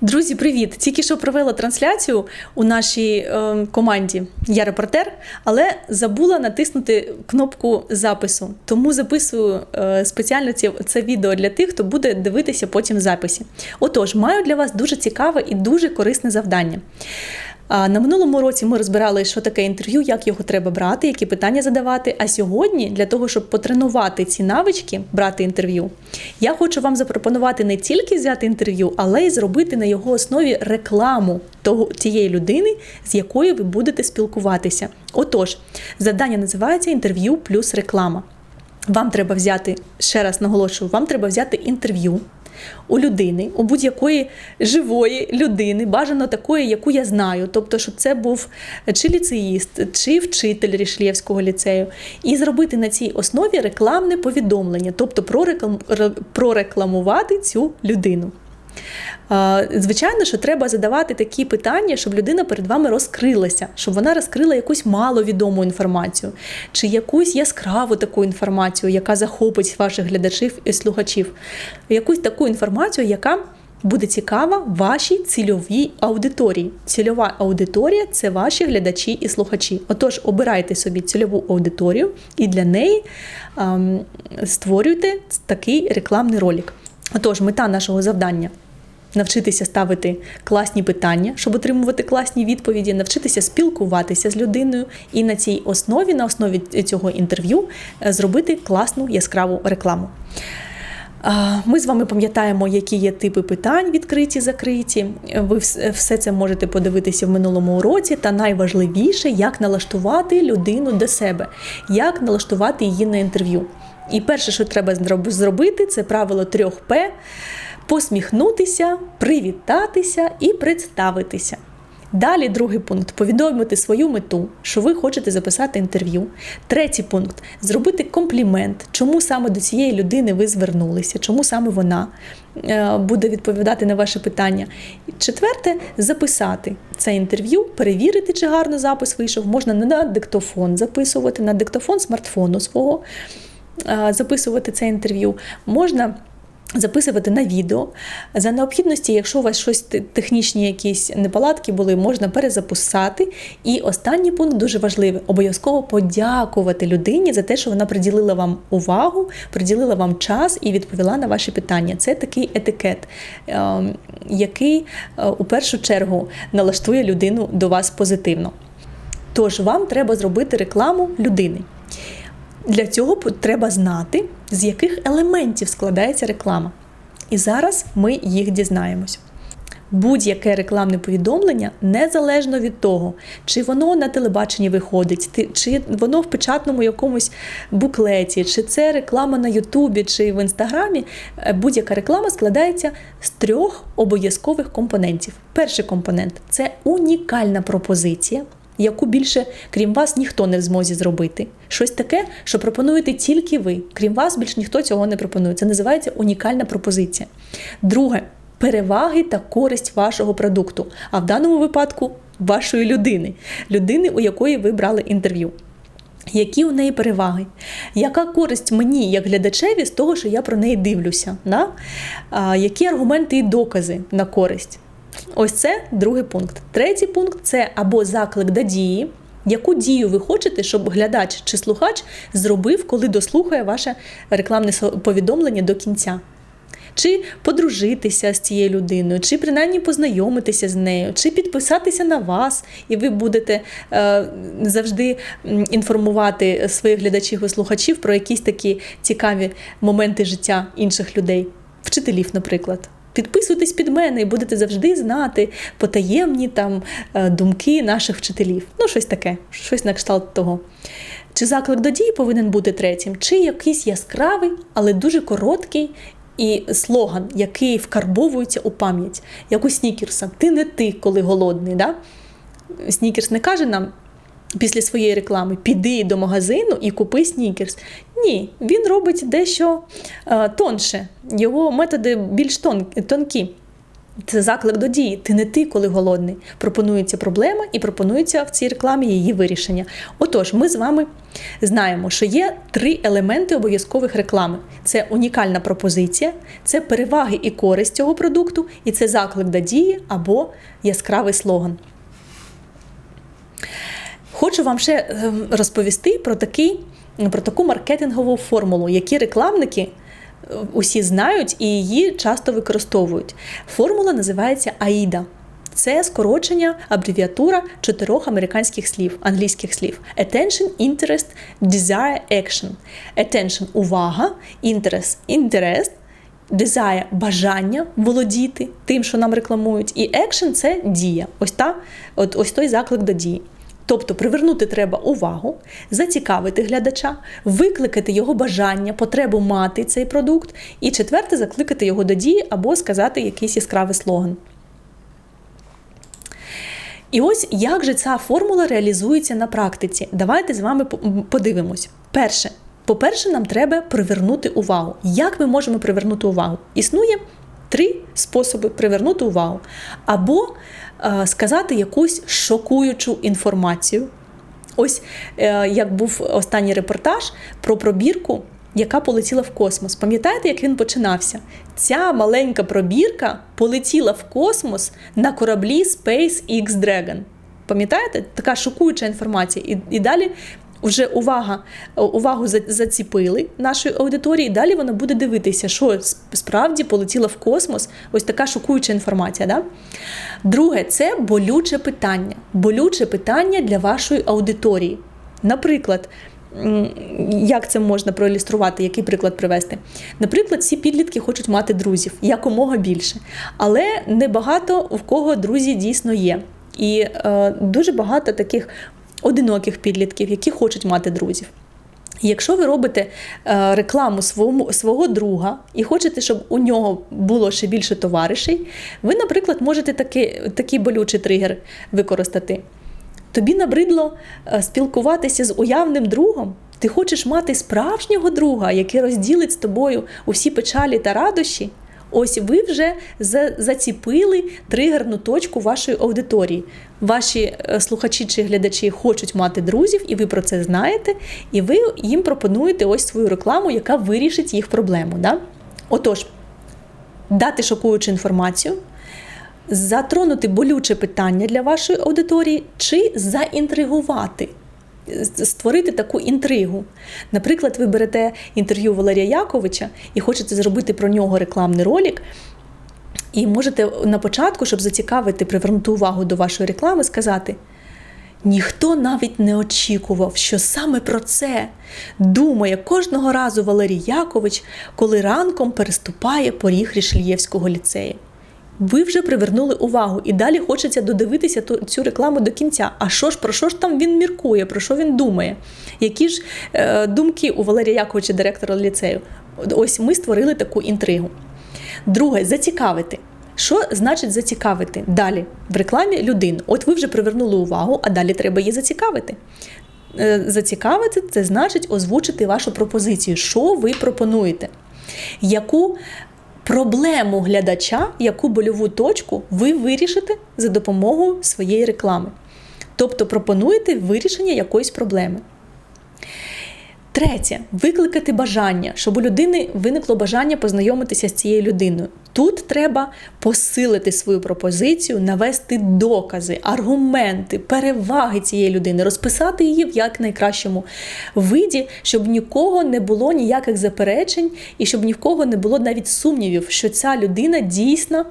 Друзі, привіт! Тільки що провела трансляцію у нашій е, команді. Я репортер, але забула натиснути кнопку запису. Тому записую е, спеціально ці, це відео для тих, хто буде дивитися потім записі. Отож, маю для вас дуже цікаве і дуже корисне завдання. На минулому році ми розбирали, що таке інтерв'ю, як його треба брати, які питання задавати. А сьогодні, для того, щоб потренувати ці навички, брати інтерв'ю, я хочу вам запропонувати не тільки взяти інтерв'ю, але й зробити на його основі рекламу того тієї людини, з якою ви будете спілкуватися. Отож, завдання називається інтерв'ю плюс реклама. Вам треба взяти, ще раз наголошую, вам треба взяти інтерв'ю у людини, у будь-якої живої людини, бажано такої, яку я знаю. Тобто, щоб це був чи ліцеїст, чи вчитель Рішлєвського ліцею, і зробити на цій основі рекламне повідомлення, тобто прореклам... прорекламувати цю людину. Звичайно, що треба задавати такі питання, щоб людина перед вами розкрилася, щоб вона розкрила якусь маловідому інформацію, чи якусь яскраву таку інформацію, яка захопить ваших глядачів і слухачів, якусь таку інформацію, яка буде цікава вашій цільовій аудиторії. Цільова аудиторія це ваші глядачі і слухачі. Отож, обирайте собі цільову аудиторію і для неї ем, створюйте такий рекламний ролик. Отож, мета нашого завдання навчитися ставити класні питання, щоб отримувати класні відповіді, навчитися спілкуватися з людиною і на цій основі, на основі цього інтерв'ю, е, зробити класну яскраву рекламу. Ми з вами пам'ятаємо, які є типи питань відкриті, закриті. Ви все це можете подивитися в минулому уроці. Та найважливіше, як налаштувати людину до себе, як налаштувати її на інтерв'ю. І перше, що треба зробити, це правило 3П посміхнутися, привітатися і представитися. Далі другий пункт повідомити свою мету, що ви хочете записати інтерв'ю. Третій пункт зробити комплімент, чому саме до цієї людини ви звернулися, чому саме вона е, буде відповідати на ваше питання. Четверте записати це інтерв'ю, перевірити, чи гарно запис вийшов. Можна на диктофон записувати, на диктофон смартфону свого е, записувати це інтерв'ю. Можна. Записувати на відео. За необхідності, якщо у вас щось технічні якісь неполадки були, можна перезаписати. І останній пункт дуже важливий: обов'язково подякувати людині за те, що вона приділила вам увагу, приділила вам час і відповіла на ваші питання. Це такий етикет, ем, який е, у першу чергу налаштує людину до вас позитивно. Тож вам треба зробити рекламу людини. Для цього треба знати, з яких елементів складається реклама. І зараз ми їх дізнаємось. Будь-яке рекламне повідомлення незалежно від того, чи воно на телебаченні виходить, чи воно в печатному якомусь буклеті, чи це реклама на Ютубі, чи в Інстаграмі, е, будь-яка реклама складається з трьох обов'язкових компонентів. Перший компонент це унікальна пропозиція яку більше, крім вас, ніхто не в змозі зробити. Щось таке, що пропонуєте тільки ви. Крім вас, більш ніхто цього не пропонує. Це називається унікальна пропозиція. Друге переваги та користь вашого продукту, а в даному випадку вашої людини, людини, у якої ви брали інтерв'ю. Які у неї переваги? Яка користь мені, як глядачеві, з того, що я про неї дивлюся? Да? А, Які аргументи і докази на користь? Ось це другий пункт. Третій пункт це або заклик до дії. Яку дію ви хочете, щоб глядач чи слухач зробив, коли дослухає ваше рекламне повідомлення до кінця? Чи подружитися з цією людиною, чи принаймні познайомитися з нею, чи підписатися на вас, і ви будете е, завжди інформувати своїх глядачів і слухачів про якісь такі цікаві моменти життя інших людей, вчителів, наприклад. Підписуйтесь під мене і будете завжди знати потаємні там е, думки наших вчителів. Ну, щось таке, щось на кшталт того. Чи заклик до дії повинен бути третім, чи якийсь яскравий, але дуже короткий і слоган, який вкарбовується у пам'ять, як у Снікерса. Ти не ти, коли голодний. Да? Снікерс не каже нам після своєї реклами піди до магазину і купи снікерс. Ні, він робить дещо е, тонше, його методи більш тонкі. Це заклик до дії. Ти не ти, коли голодний. Пропонується проблема і пропонується в цій рекламі її вирішення. Отож, ми з вами знаємо, що є три елементи обов'язкових реклами: це унікальна пропозиція, це переваги і користь цього продукту, і це заклик до дії або яскравий слоган. Хочу вам ще ем, розповісти про, такий, про таку маркетингову формулу, які рекламники е, усі знають і її часто використовують. Формула називається AIDA. Це скорочення, абревіатура чотирьох американських слів, англійських слів: Attention, Interest, Desire, Action. Attention – увага, Interest – інтерес, Desire – бажання володіти тим, що нам рекламують, і Action – це дія. Ось та, от, ось той заклик до дії. Тобто привернути треба увагу, зацікавити глядача, викликати його бажання, потребу мати цей продукт, і четверте закликати його до дії або сказати якийсь яскравий слоган. І ось як же ця формула реалізується на практиці. Давайте з вами подивимось. Перше, по-перше, нам треба привернути увагу. Як ми можемо привернути увагу? Існує три способи привернути увагу. Або е, сказати якусь шокуючу інформацію. Ось е, як був останній репортаж про пробірку, яка полетіла в космос. Пам'ятаєте, як він починався? Ця маленька пробірка полетіла в космос на кораблі SpaceX Dragon. Пам'ятаєте? Така шокуюча інформація. І, і далі вже увага, увагу заціпили нашої аудиторії, далі вона буде дивитися, що справді полетіла в космос. Ось така шокуюча інформація. Да? Друге, це болюче питання. Болюче питання для вашої аудиторії. Наприклад, як це можна проілюструвати, який приклад привести? Наприклад, всі підлітки хочуть мати друзів якомога більше, але небагато в кого друзі дійсно є. І е, дуже багато таких одиноких підлітків, які хочуть мати друзів. Якщо ви робите е, рекламу свого, свого друга і хочете, щоб у нього було ще більше товаришей, ви, наприклад, можете такий, такий болючий тригер використати. Тобі набридло е, спілкуватися з уявним другом. Ти хочеш мати справжнього друга, який розділить з тобою усі печалі та радощі. Ось ви вже заціпили тригерну точку вашої аудиторії. Ваші е, слухачі чи глядачі хочуть мати друзів, і ви про це знаєте, і ви їм пропонуєте ось свою рекламу, яка вирішить їх проблему. Да? Отож, дати шокуючу інформацію. Затронути болюче питання для вашої аудиторії чи заінтригувати створити таку інтригу. Наприклад, ви берете інтерв'ю Валерія Яковича і хочете зробити про нього рекламний ролик. І можете на початку, щоб зацікавити, привернути увагу до вашої реклами, сказати: ніхто навіть не очікував, що саме про це думає кожного разу Валерій Якович, коли ранком переступає поріг Рішлієвського ліцею ви вже привернули увагу, і далі хочеться додивитися цю рекламу до кінця. А що ж про що ж там він міркує, про що він думає? Які ж е, думки у Валерія Яковича, директора ліцею? Ось ми створили таку інтригу. Друге, зацікавити. Що значить зацікавити далі в рекламі людину? От ви вже привернули увагу, а далі треба її зацікавити. Е, зацікавити це значить озвучити вашу пропозицію, що ви пропонуєте, яку проблему глядача, яку больову точку ви вирішите за допомогою своєї реклами. Тобто пропонуєте вирішення якоїсь проблеми. Третє викликати бажання, щоб у людини виникло бажання познайомитися з цією людиною. Тут треба посилити свою пропозицію, навести докази, аргументи, переваги цієї людини, розписати її в якнайкращому виді, щоб нікого не було ніяких заперечень і щоб ні в кого не було навіть сумнівів, що ця людина дійсно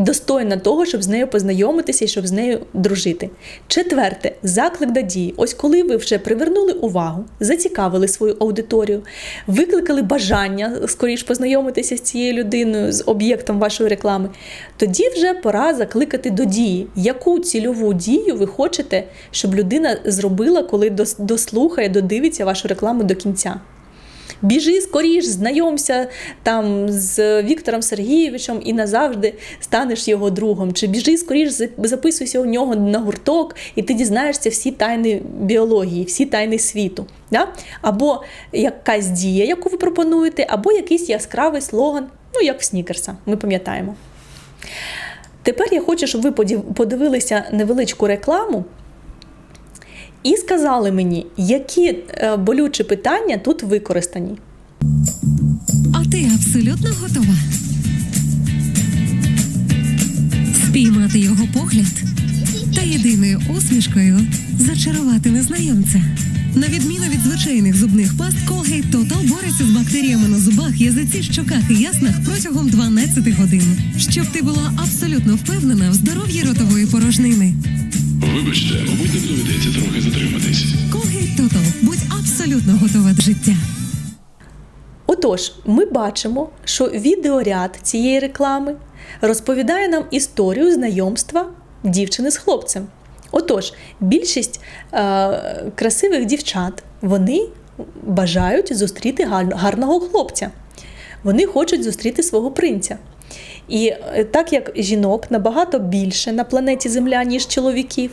достойна того, щоб з нею познайомитися і щоб з нею дружити. Четверте заклик до дії. Ось коли ви вже привернули увагу, зацікавили свою аудиторію, викликали бажання скоріш познайомитися з цією людиною, з об'єктом вашої реклами, тоді вже пора закликати до дії. Яку цільову дію ви хочете, щоб людина зробила, коли дослухає, додивиться вашу рекламу до кінця? Біжи скоріш, знайомся там з Віктором Сергійовичем і назавжди станеш його другом. Чи біжи скоріш, записуйся у нього на гурток, і ти дізнаєшся всі тайни біології, всі тайни світу. Да? Або якась дія, яку ви пропонуєте, або якийсь яскравий слоган, ну як в Снікерса, ми пам'ятаємо. тепер я хочу, щоб ви подивилися невеличку рекламу і сказали мені, які е, болючі питання тут використані. А ти абсолютно готова? Спіймати його погляд та єдиною усмішкою зачарувати незнайомця. На відміну від звичайних зубних паст, Colgate Total бореться з бактеріями на зубах, язиці, щоках і яснах протягом 12 годин, щоб ти була абсолютно впевнена в здоров'ї ротової порожнини. Вибачте, мабуть, нам доведеться трохи затриматись. Colgate Total. будь абсолютно готова до життя. Отож, ми бачимо, що відеоряд цієї реклами розповідає нам історію знайомства дівчини з хлопцем. Отож, більшість е, красивих дівчат вони бажають зустріти гарного хлопця. Вони хочуть зустріти свого принця. І е, так як жінок набагато більше на планеті Земля, ніж чоловіків,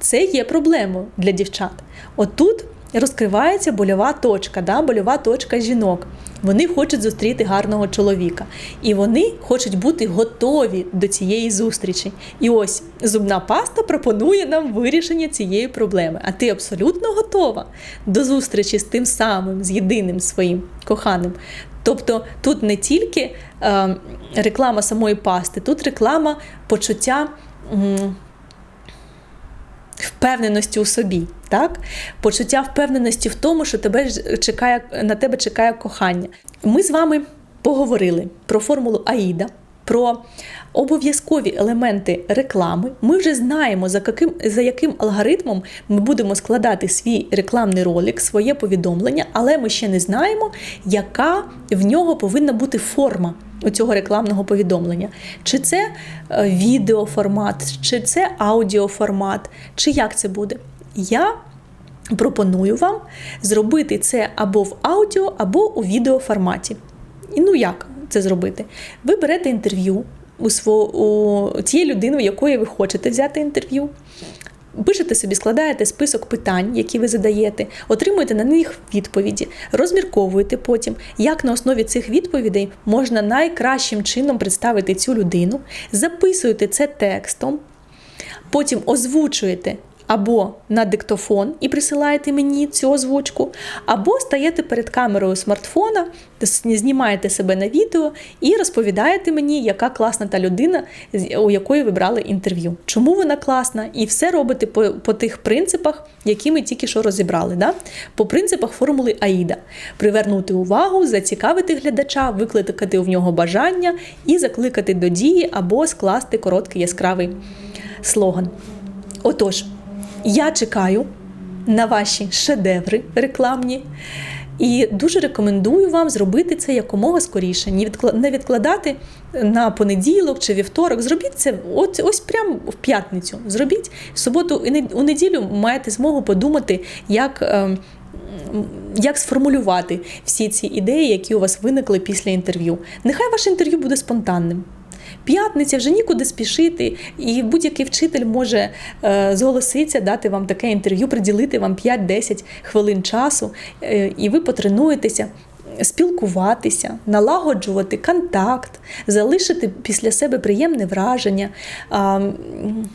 це є проблемою для дівчат. Отут розкривається больова точка, да? больова точка жінок. Вони хочуть зустріти гарного чоловіка. І вони хочуть бути готові до цієї зустрічі. І ось зубна паста пропонує нам вирішення цієї проблеми. А ти абсолютно готова до зустрічі з тим самим, з єдиним своїм коханим. Тобто тут не тільки е, реклама самої пасти, тут реклама почуття. Впевненості у собі, так? Почуття впевненості в тому, що тебе чекає, на тебе чекає кохання. Ми з вами поговорили про формулу Аїда, про обов'язкові елементи реклами. Ми вже знаємо, за яким, за яким алгоритмом ми будемо складати свій рекламний ролик, своє повідомлення, але ми ще не знаємо, яка в нього повинна бути форма у цього рекламного повідомлення. Чи це е, відеоформат, чи це аудіоформат, чи як це буде. Я пропоную вам зробити це або в аудіо, або у відеоформаті. І ну як це зробити? Ви берете інтерв'ю у, сво, у тієї людини, у якої ви хочете взяти інтерв'ю. Пишете собі, складаєте список питань, які ви задаєте, отримуєте на них відповіді, розмірковуєте потім, як на основі цих відповідей можна найкращим чином представити цю людину, записуєте це текстом, потім озвучуєте або на диктофон і присилаєте мені цю озвучку, або стаєте перед камерою смартфона, знімаєте себе на відео і розповідаєте мені, яка класна та людина, у якої ви брали інтерв'ю. Чому вона класна? І все робите по, по тих принципах, які ми тільки що розібрали. Да? По принципах формули Аїда: привернути увагу, зацікавити глядача, викликати в нього бажання і закликати до дії або скласти короткий яскравий слоган. Отож, я чекаю на ваші шедеври рекламні. І дуже рекомендую вам зробити це якомога скоріше, не відкла- відкладати на понеділок чи вівторок. Зробіть це от ось прямо в п'ятницю. Зробіть в суботу і у неділю маєте змогу подумати, як. ем, Як сформулювати всі ці ідеї, які у вас виникли після інтерв'ю? Нехай ваше інтерв'ю буде спонтанним. П'ятниця вже нікуди спішити, і будь-який вчитель може е, зголоситися, дати вам таке інтерв'ю, приділити вам 5-10 хвилин часу, е, і ви потренуєтеся спілкуватися, налагоджувати контакт, залишити після себе приємне враження,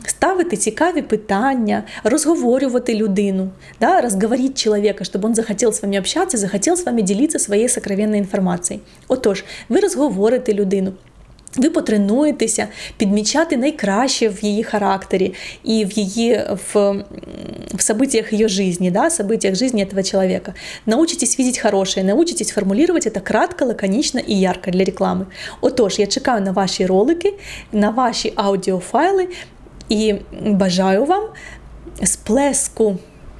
ставити цікаві питання, розговорювати людину, да, розговорити чоловіка, щоб він захотів з вами общатися, захотів з вами ділитися своєю сокровенною інформацією. Отож, ви розговорите людину. Ви потренуєтеся підмічати найкраще в її характері і в її в, м, в событиях ее жизни, да, событиях жизни этого человека. Научитесь видеть хорошее, научитесь формулировать это кратко, лаконично і ярко для реклами. Отож, я чекаю на ваші ролики, на ваші аудіофайли і бажаю вам сплеску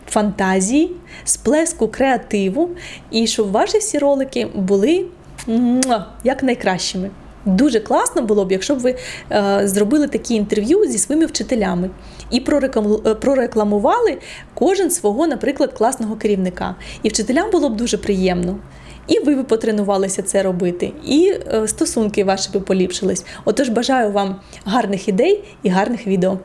фантазії, сплеску креативу, і щоб ваші всі ролики були муа, як найкращими. Дуже класно було б, якщо б ви е, зробили такі інтерв'ю зі своїми вчителями і е, прорекламували кожен свого, наприклад, класного керівника. І вчителям було б дуже приємно. І ви б потренувалися це робити, і е, стосунки ваші б поліпшились. Отож, бажаю вам гарних ідей і гарних відео.